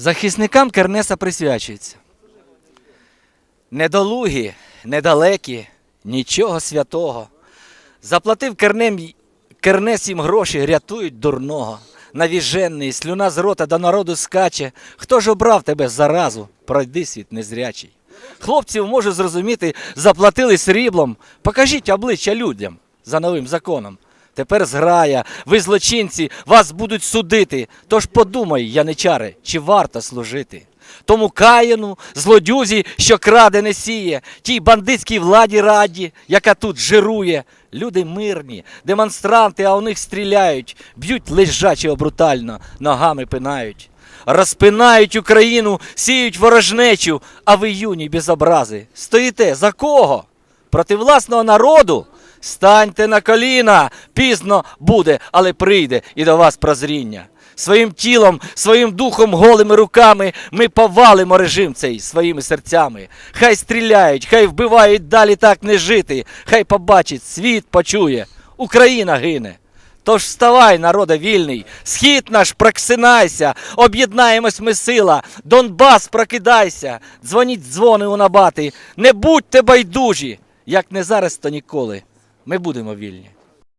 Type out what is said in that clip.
Захисникам Кернеса присвячується. Недолугі, недалекі, нічого святого. Заплатив кернем, Кернес їм гроші, рятують дурного. Навіжений, слюна з рота до народу скаче. Хто ж обрав тебе заразу? Пройди світ незрячий. Хлопців можу зрозуміти, заплатили сріблом. Покажіть обличчя людям за новим законом. Тепер зграя, ви злочинці, вас будуть судити. Тож подумай, яничари, чи варто служити. Тому каїну, злодюзі, що краде не сіє, тій бандитській владі раді, яка тут жирує. Люди мирні, демонстранти, а у них стріляють, б'ють лежачого брутально, ногами пинають. Розпинають Україну, сіють ворожнечу, а ви юні без образи. Стоїте за кого? Проти власного народу? Станьте на коліна, пізно буде, але прийде і до вас прозріння. Своїм тілом, своїм духом, голими руками ми повалимо режим цей своїми серцями. Хай стріляють, хай вбивають далі так не жити. Хай побачить, світ почує. Україна гине. Тож вставай, народе вільний, схід наш проксинайся, об'єднаємось ми сила, Донбас прокидайся, дзвоніть дзвони у набати, не будьте байдужі, як не зараз, то ніколи. Ми будемо вільні.